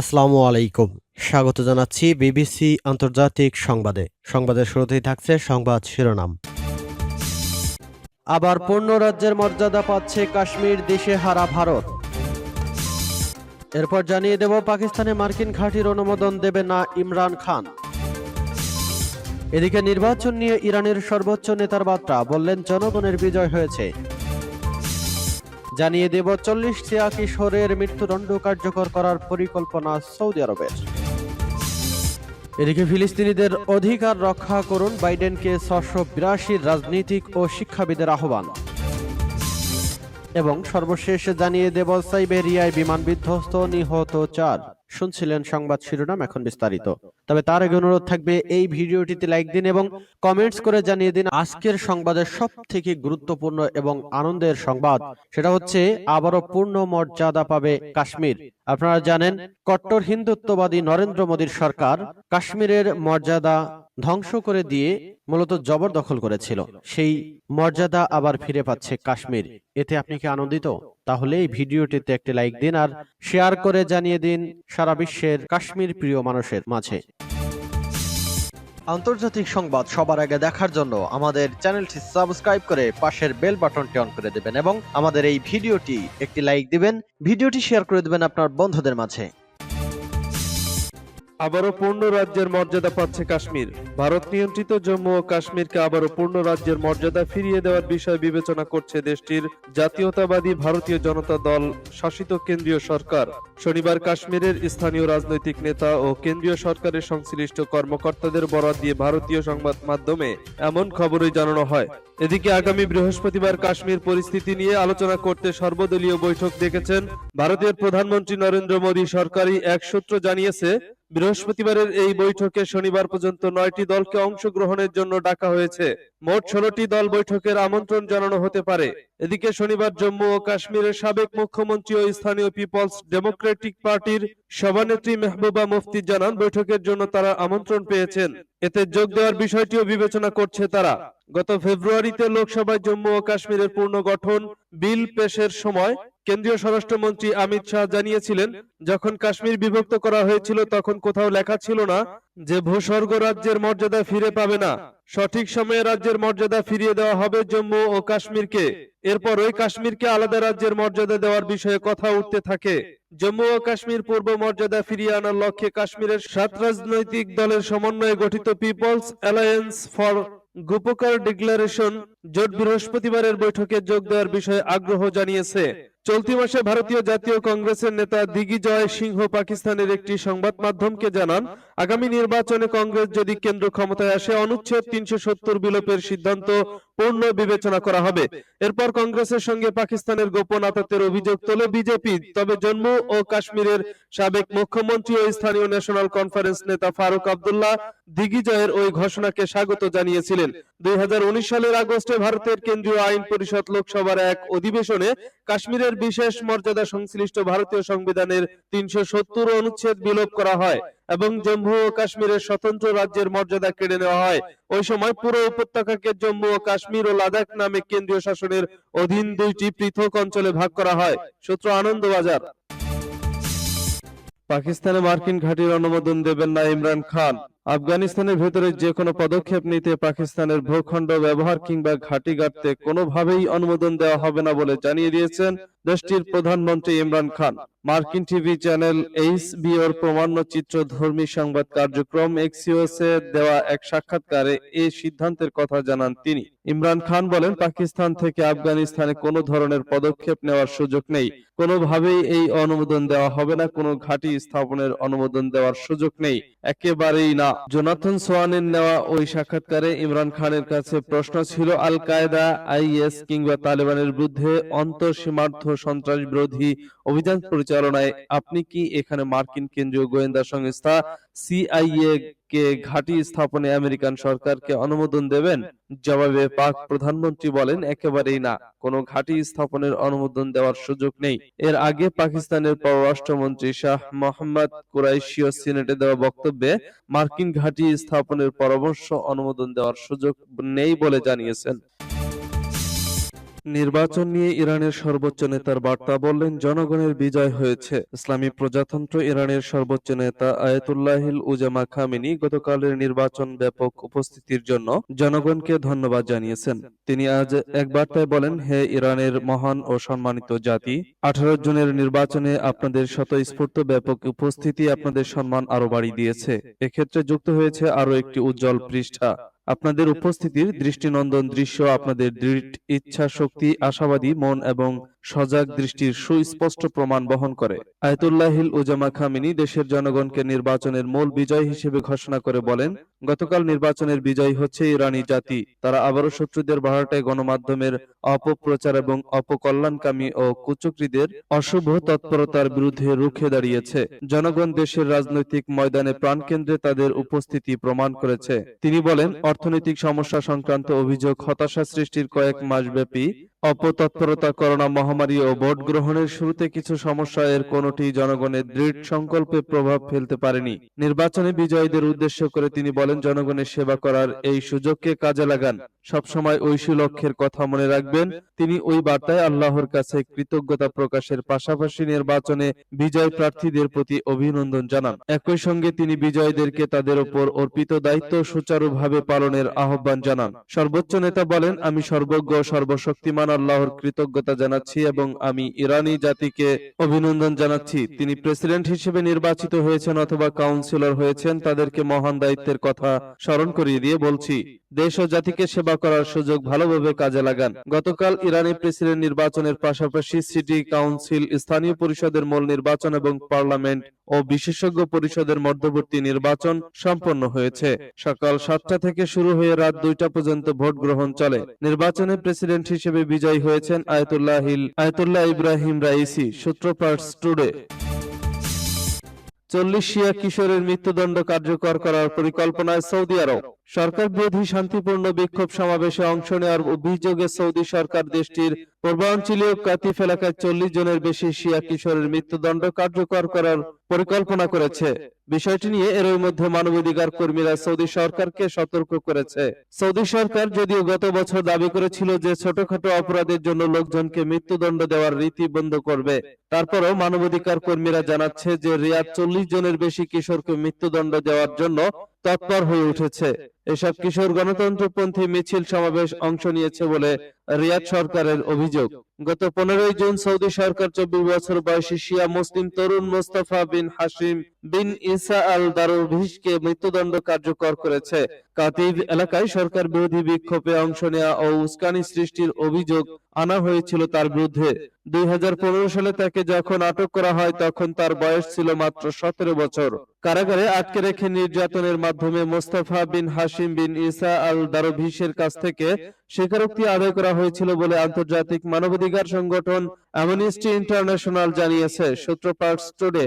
আসসালামু আলাইকুম। স্বাগত জানাচ্ছি বিবিসি আন্তর্জাতিক সংবাদে। সংবাদের শুরুতেই থাকছে সংবাদ শিরোনাম। আবার পূর্ণ রাজ্যের মর্যাদা পাচ্ছে কাশ্মীর দেশে হারা ভারত। এরপর জানিয়ে দেব, পাকিস্তানে মার্কিন ঘাঁটির অনুমোদন দেবে না ইমরান খান। এদিকে নির্বাচন নিয়ে ইরানের সর্বোচ্চ নেতার বার্তা, বললেন, জনগণের বিজয় হয়েছে। জানিয়ে দেব, চল্লিশ চেয়া কিশোরের মৃত্যুদণ্ড কার্যকর করার পরিকল্পনা সৌদি আরবের। এদিকে ফিলিস্তিনিদের অধিকার রক্ষা করুন বাইডেনকে ছশো বিরাশির রাজনীতিক ও শিক্ষাবিদের আহ্বান। এবং সর্বশেষ জানিয়ে দেব, সাইবেরিয়ায় বিমান বিধ্বস্ত নিহত চার। শুনছিলেন সংবাদ শিরোনাম এখন বিস্তারিত। তবে তার আগে অনুরোধ থাকবে এই ভিডিওটিতে লাইক দিন এবং কমেন্টস করে জানিয়ে দিন আজকের সংবাদের সব থেকে গুরুত্বপূর্ণ এবং আনন্দের সংবাদ। সেটা হচ্ছে, আবারও পূর্ণ মর্যাদা পাবে কাশ্মীর। আপনারা জানেন, কট্টর হিন্দুত্ববাদী নরেন্দ্র মোদীর সরকার কাশ্মীরের মর্যাদা ধ্বংস করে দিয়ে মূলত জবরদখল করেছিল। সেই মর্যাদা আবার ফিরে পাচ্ছে কাশ্মীর। এতে আপনি কি আনন্দিত? তাহলে এই ভিডিওটিতে একটি লাইক দিন আর শেয়ার করে জানিয়ে দিন সারা বিশ্বের কাশ্মীর প্রিয় মানুষের মাঝে। আন্তর্জাতিক সংবাদ সবার আগে দেখার জন্য আমাদের চ্যানেলটি সাবস্ক্রাইব করে পাশের বেল বাটনটি অন করে দেবেন এবং আমাদের এই ভিডিওটি একটি লাইক দিবেন, ভিডিওটি শেয়ার করে দেবেন আপনার বন্ধুদের মাঝে। আবারও পূর্ণ রাজ্যের মর্যাদা পাচ্ছে কাশ্মীর। ভারত নিয়ন্ত্রিত জম্মু ও কাশ্মীরকে আবারও পূর্ণ রাজ্যের মর্যাদা ফিরিয়ে দেওয়ার বিষয় বিবেচনা করছে দেশটির জাতীয়তাবাদী ভারতীয় জনতা দল, শাসিত কেন্দ্রীয় সরকার। শনিবার কাশ্মীরের স্থানীয় রাজনৈতিক নেতা ও কেন্দ্রীয় সরকারের সংশ্লিষ্ট কর্মকর্তাদের বরাত দিয়ে ভারতীয় সংবাদ মাধ্যমে এমন খবরই জানানো হয়। এদিকে আগামী বৃহস্পতিবার কাশ্মীর পরিস্থিতি নিয়ে আলোচনা করতে সর্বদলীয় বৈঠক ডেকেছেন ভারতের প্রধানমন্ত্রী নরেন্দ্র মোদী। সরকারি এক সূত্র জানিয়েছে বৃহস্পতিবারের এই বৈঠকে শনিবার পর্যন্ত নয়টি দলকে অংশগ্রহণের জন্য ডাকা হয়েছে। মোট ষোলোটি দল বৈঠকের আমন্ত্রণ জানানো হতে পারে। এদিকে শনিবার জম্মু ও কাশ্মীরের সাবেক মুখ্যমন্ত্রী ও স্থানীয় পিপলস ডেমোক্রেটিক পার্টির সভানেত্রী মেহবুবা মুফতি জানান, বৈঠকের জন্য তারা আমন্ত্রণ পেয়েছেন। এতে যোগ দেওয়ার বিষয়টিও বিবেচনা করছে তারা। গত ফেব্রুয়ারিতে লোকসভায় জম্মু ও কাশ্মীরের পুনর্গঠন বিল পেশের সময় কেন্দ্রীয় স্বরাষ্ট্রমন্ত্রী অমিত শাহ জানিয়েছিলেন, যখন কাশ্মীর বিভক্ত করা হয়েছিল তখন কোথাও লেখা ছিল না যে ভূস্বর্গ রাজ্যের মর্যাদা ফিরে পাবে না। সঠিক সময়ে রাজ্যের মর্যাদা ফিরিয়ে দেওয়া হবে জম্মু ও কাশ্মীরকে। এরপর ওই কাশ্মীরকে আলাদা রাজ্যের মর্যাদা দেওয়ার বিষয়ে কথা উঠতে থাকে। জম্মু ও কাশ্মীর পূর্ব মর্যাদা ফিরিয়ে আনার লক্ষ্যে কাশ্মীরের সাত রাজনৈতিক দলের সমন্বয়ে গঠিত people's alliance for Gupkar declaration জোট বৃহস্পতিবারের বৈঠকে যোগ দেওয়ার বিষয়ে আগ্রহ জানিয়েছে। চলতি মাসে ভারতীয় জাতীয় কংগ্রেসের নেতা দিগ্বিজয় সিংহ পাকিস্তানের একটি সংবাদ মাধ্যমকে জানান, আগামী নির্বাচনে কংগ্রেস যদি কেন্দ্র ক্ষমতায় আসে, অনুচ্ছেদ তিনশো সত্তর বিলোপের সিদ্ধান্ত পূর্ণ বিবেচনা করা হবে। এরপর কংগ্রেসের সঙ্গে পাকিস্তানের গোপন আতাতের অভিযোগ তোলে বিজেপি। তবে জম্মু ও কাশ্মীরের সাবেক মুখ্যমন্ত্রী ও স্থানীয় ন্যাশনাল কনফারেন্স নেতা ফারুক আবদুল্লাহ দিগ্বিজয়ের ওই ঘোষণাকে স্বাগত জানিয়েছিলেন। দুই সালের আগস্টে ভারতের কেন্দ্রীয় আইন পরিষদ লোকসভার এক অধিবেশনে কাশ্মীরের বিশেষ মর্যাদা সংশ্লিষ্ট ভারতীয় সংবিধানের তিনশো সত্তর অনুচ্ছেদ বিলোপ করা হয় এবং জম্মু ও কাশ্মীরের স্বতন্ত্র রাজ্যের মর্যাদা কেড়ে নেওয়া হয়। ওই সময় পুরো উপত্যকাকে জম্মু ও কাশ্মীর ও লাদাখ নামে কেন্দ্রীয় শাসনের অধীন দুইটি পৃথক অঞ্চলে ভাগ করা হয়। সূত্র আনন্দবাজার। পাকিস্তানে মার্কিন ঘাঁটির অনুমোদন দেবেন না ইমরান খান। আফগানিস্তানের ভেতরে যে কোনো পদক্ষেপ নিতে পাকিস্তানের ভূখণ্ড ব্যবহার কিংবা ঘাঁটি গাড়তে কোনোভাবেই অনুমোদন দেওয়া হবে না বলে জানিয়ে দিয়েছেন দেশটির প্রধানমন্ত্রী ইমরান খান। মার্কিন টিভি চ্যানেল এইচবিওর প্রমাণ্য চিত্র ধর্মী সংবাদ কার্যক্রম এক্সিওসে দেওয়া এক সাক্ষাৎকারে এই সিদ্ধান্তের কথা জানান তিনি। ইমরান খান বলেন, পাকিস্তান থেকে আফগানিস্তানে কোনো ধরনের পদক্ষেপ নেওয়ার সুযোগ নেই। কোনোভাবেই এই অনুমোদন দেওয়া হবে না, কোনো ঘাঁটি স্থাপনের অনুমোদন দেওয়ার সুযোগ নেই। একেবারেই না। জোনাথন সোয়ানের নেওয়া ওই সাক্ষাৎকারে ইমরান খানের কাছে প্রশ্ন ছিল আল কায়দা আইএস কিংবা তালেবানের বিরুদ্ধে অন্তঃসীমার্থ সন্ত্রাস বিরোধী অভিযান পরিচালনায় আপনি কি এখানে মার্কিন কেন্দ্রীয় গোয়েন্দা সংস্থা সিআইএ কে ঘাঁটি স্থাপনে আমেরিকান সরকারকে অনুমোদন দেবেন? জবাবে পাক প্রধানমন্ত্রী বলেন, একেবারেই না। কোনো ঘাঁটি স্থাপনের অনুমোদন দেওয়ার সুযোগ নেই। এর আগে পাকিস্তানের পররাষ্ট্রমন্ত্রী শাহ মোহাম্মদ কুরাইশিও সিনেটে দেওয়া বক্তব্যে মার্কিন ঘাঁটি স্থাপনের পরামর্শ অনুমোদন দেওয়ার সুযোগ নেই বলে জানিয়েছেন। নির্বাচন নিয়ে ইরানের সর্বোচ্চ নেতার বার্তা বললেন, জনগণের বিজয় হয়েছে। ইসলামী প্রজাতন্ত্র ইরানের সর্বোচ্চ নেতা আয়াতুল্লাহিল উজামা খামেনি গতকালের নির্বাচন ব্যাপক উপস্থিতির জন্য জনগণকে ধন্যবাদ জানিয়েছেন। তিনি আজ এক বার্তায় বলেন, হে ইরানের মহান ও সম্মানিত জাতি, আঠারো জনের নির্বাচনে আপনাদের স্বতঃস্ফূর্ত ব্যাপক উপস্থিতি আপনাদের সম্মান আরও বাড়িয়ে দিয়েছে। এক্ষেত্রে যুক্ত হয়েছে আরও একটি উজ্জ্বল পৃষ্ঠা। আপনাদের উপস্থিতির দৃষ্টিনন্দন দৃশ্য আপনাদের দৃঢ় ইচ্ছা শক্তি আশাবাদী মন এবং সজাগ দৃষ্টির সুস্পষ্ট প্রমাণ বহন করে। আয়তুল্লাহিল উজামা খামিনি দেশের জনগণকে নির্বাচনের মূল বিজয় হিসেবে ঘোষণা করে বলেন, গতকাল নির্বাচনের বিজয় হচ্ছে ইরানি জাতি। তারা আবারও শত্রুদের বাহাটায় গণমাধ্যমের অপপ্রচার এবং অপকল্যাণকামী ও কুচক্রীদের অশুভ তৎপরতার বিরুদ্ধে রুখে দাঁড়িয়েছে। জনগণ দেশের রাজনৈতিক ময়দানে প্রাণকেন্দ্রে তাদের উপস্থিতি প্রমাণ করেছে। তিনি বলেন, অর্থনৈতিক সমস্যা সংক্রান্ত অভিযোগ হতাশা সৃষ্টির কয়েক মাসব্যাপী অপতৎপরতা করোনা মহামারী ও ভোট গ্রহণের শুরুতে কিছু সমস্যা এর কোনটি জনগণের দৃঢ় সংকল্পে প্রভাব ফেলতে পারেনি। নির্বাচনে বিজয়ীদের উদ্দেশ্য করে তিনি বলেন, জনগণের সেবা করার এই সুযোগকে কাজে লাগান। সবসময় ঐশী লক্ষ্যের কথা মনে রাখবেন। তিনি ওই বার্তায় আল্লাহর কাছে কৃতজ্ঞতা প্রকাশের পাশাপাশি নির্বাচনে বিজয় প্রার্থীদের প্রতি অভিনন্দন জানান। একই সঙ্গে তিনি বিজয়ীদেরকে তাদের ওপর অর্পিত দায়িত্ব সুচারুভাবে পালনের আহ্বান জানান। সর্বোচ্চ নেতা বলেন, আমি সর্বজ্ঞ সর্বশক্তিমান আল্লাহর কৃতজ্ঞতা জানাচ্ছি এবং আমি ইরানি জাতিকে অভিনন্দন জানাচ্ছি। তিনি প্রেসিডেন্ট হিসেবে নির্বাচিত হয়েছেন অথবা কাউন্সিলর হয়েছেন, তাদেরকে মহান দায়িত্বের কথা স্মরণ করিয়ে দিয়ে বলছি, দেশ ও জাতিকে সেবা করার সুযোগ ভালোভাবে কাজে লাগান। গতকাল ইরানি প্রেসিডেন্ট নির্বাচনের পাশাপাশি সিটি কাউন্সিল, স্থানীয় পরিষদের মূল নির্বাচন এবং পার্লামেন্ট ও বিশেষজ্ঞ পরিষদের মধ্যবর্তী নির্বাচন সম্পন্ন হয়েছে। সকাল সাতটা থেকে শুরু হয়ে রাত দুইটা পর্যন্ত ভোট গ্রহণ চলে। নির্বাচনে প্রেসিডেন্ট হিসেবে বিজয়ী হয়েছেন আয়তুল্লাহ আয়তুল্লাহ ইব্রাহিম রাইসি সূত্রপার্টস টুডে। চল্লিশ শিয়া কিশোরের মৃত্যুদণ্ড কার্যকর করার পরিকল্পনায় সৌদি আরব। সরকার বিরোধী শান্তিপূর্ণ বিক্ষোভ সমাবেশে অংশ নেওয়ার অভিযোগে সৌদি সরকার দেশটির পূর্বাঞ্চলীয় কাতিফ এলাকায় চল্লিশ জনের বেশি শিয়া কিশোরের মৃত্যুদণ্ড কার্যকর করার পরিকল্পনা করেছে। বিষয়টি নিয়ে এরই মধ্যে মানবাধিকার কর্মীরা সৌদি সরকারকে সতর্ক করেছে। সৌদি সরকার যদিও গত বছর দাবি করেছিল যে ছোটখাটো অপরাধের জন্য লোকজনকে মৃত্যুদণ্ড দেওয়ার রীতি বন্ধ করবে তারপরও মানবাধিকার কর্মীরা জানাচ্ছে যে রিয়াদ চল্লিশ জনের বেশি কিশোরকে মৃত্যুদণ্ড দেওয়ার জন্য তৎপর হয়ে উঠেছে। এসব কিশোর গণতন্ত্রপন্থী মিছিল সমাবেশ অংশ নিয়েছে বলে রিয়াদ সরকারের অভিযোগ। গত পনেরোই জুন সৌদি সরকার চব্বিশ বছর বয়সী শিয়া মুসলিম তরুণ মোস্তফা বিন হাসিম বিন ইসা আল দারুভিশকে মৃত্যুদণ্ড কার্যকর করেছে। কাতিব এলাকায় সরকার বিরোধী বিক্ষোভে অংশ নেওয়া ও উস্কানি সৃষ্টির অভিযোগ আনা হয়েছিল তার বিরুদ্ধে। দুই হাজার পনেরো সালে তাকে যখন আটক করা হয়, তখন তার বয়স ছিল মাত্র সতেরো বছর। কারাগারে আটকে রেখে নির্যাতনের মাধ্যমে মোস্তফা বিন হাসিম বিন ইসা আল দারভিসের কাছ থেকে স্বীকারোক্তি আদায় করা হয়েছিল বলে আন্তর্জাতিক মানবাধিকার সংগঠন অ্যামনিস্টি ইন্টারন্যাশনাল জানিয়েছে। সূত্রপাট টুডে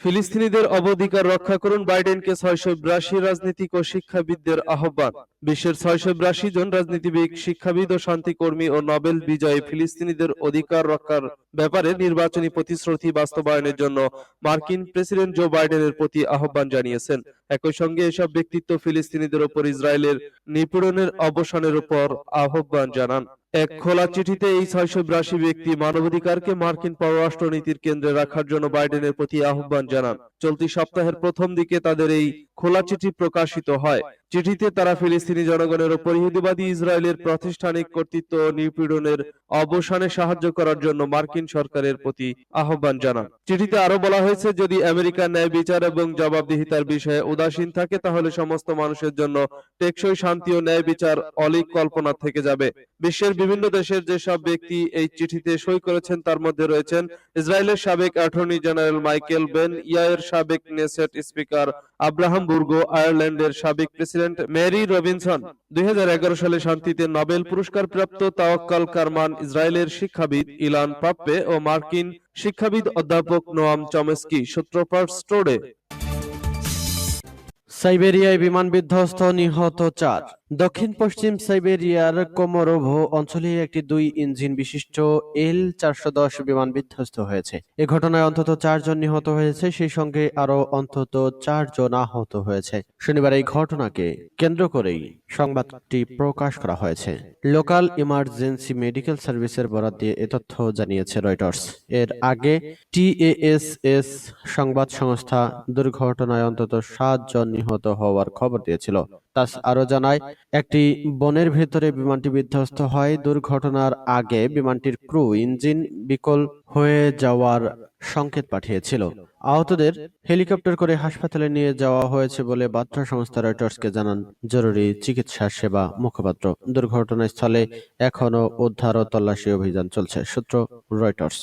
ফিলিস্তিনিদের অবধিকার রক্ষা করুন বাইডেনকে ছয়শো বিরাশি রাজনীতিক ও শিক্ষাবিদদের আহ্বান। বিশ্বের ছয়শো বিরাশি জন রাজনীতিবিদ, শিক্ষাবিদ ও শান্তিকর্মী ও নোবেল বিজয়ী ফিলিস্তিনিদের অধিকার রক্ষার ব্যাপারে নির্বাচনী প্রতিশ্রুতি বাস্তবায়নের জন্য মার্কিন প্রেসিডেন্ট জো বাইডেনের প্রতি আহ্বান জানিয়েছেন। একই সঙ্গে এসব ব্যক্তিত্ব ফিলিস্তিনিদের ওপর ইসরায়েলের নিপীড়নের অবসানের উপর আহ্বান জানান। এক খোলা চিঠিতে এই ছয়শো বিরাশি ব্যক্তি মানবাধিকারকে মার্কিন পররাষ্ট্রনীতির কেন্দ্রে রাখার জন্য বাইডেনের প্রতি আহ্বান জানান। চলতি সপ্তাহের প্রথম দিকে তাদের এই খোলা চিঠি প্রকাশিত হয়। চিঠিতে তারা ফিলিস্তিনি জনগণের ওপর ইহুদিবাদী ইসরায়েলের প্রাতিষ্ঠানিক কর্তৃত্ব নিপীড়নের অবসানে সাহায্য করার জন্য মার্কিন সরকারের প্রতি আহ্বান জানান। চিঠিতে আরও বলা হয়েছে, যদি আমেরিকার ন্যায় বিচার এবং জবাবদিহিতার বিষয়ে উদাসীন থাকে, তাহলে সমস্ত মানুষের জন্য টেকসই শান্তি ও ন্যায় বিচার অলিক কল্পনা থেকে যাবে। বিশ্বের বিভিন্ন দেশের যেসব ব্যক্তি এই চিঠিতে সই করেছেন, তার মধ্যে রয়েছেন ইসরায়েলের সাবেক attorney general Michael Ben Yair সাবেক নেসেট স্পিকার আব্রাহাম বুর্গো আয়ারল্যান্ডের সাবেক প্রেসিডেন্ট মেরি রবিনসন, দুই হাজার এগারো সালে শান্তিতে নোবেল পুরস্কার প্রাপ্ত তাওয়াক্কাল কারমান ইসরায়েলের শিক্ষাবিদ ইলান পাপ্পে ও মার্কিন শিক্ষাবিদ অধ্যাপক নোয়াম চমেস্কি সূত্রপাট স্টোরে। সাইবেরিয়ায় বিমান বিধ্বস্ত, নিহত চার। দক্ষিণ পশ্চিম সাইবেরিয়ার কোমরোভো অঞ্চলে একটি দুই ইঞ্জিন বিশিষ্ট এল চারশো দশ বিমান বিধ্বস্ত হয়েছে। এ ঘটনায় অন্তত চারজন নিহত হয়েছে, সেই সঙ্গে আরও অন্তত চারজন আহত হয়েছে। শনিবার এই ঘটনাকে কেন্দ্র করেই সংবাদটি প্রকাশ করা হয়েছে। লোকাল ইমার্জেন্সি মেডিকেল সার্ভিসের বরাত দিয়ে এ তথ্য জানিয়েছে রয়টার্স। এর আগে টিএএসএস সংবাদ সংস্থা দুর্ঘটনায় অন্তত সাতজন নিহত হওয়ার খবর দিয়েছিল। তাস আরও জানায়, একটি বনের ভেতরে বিমানটি বিধ্বস্ত হয়। দুর্ঘটনার আগে বিমানটির ক্রু ইঞ্জিন বিকল হয়ে যাওয়ার সংকেত পাঠিয়েছিল। আহতদের হেলিকপ্টার করে হাসপাতালে নিয়ে যাওয়া হয়েছে বলে বার্তা সংস্থা রয়টার্সকে জানান। জরুরি চিকিৎসা সেবা মুখপাত্র। দুর্ঘটনাস্থলে এখনও উদ্ধার ও তল্লাশি অভিযান চলছে, সূত্র রয়টার্স।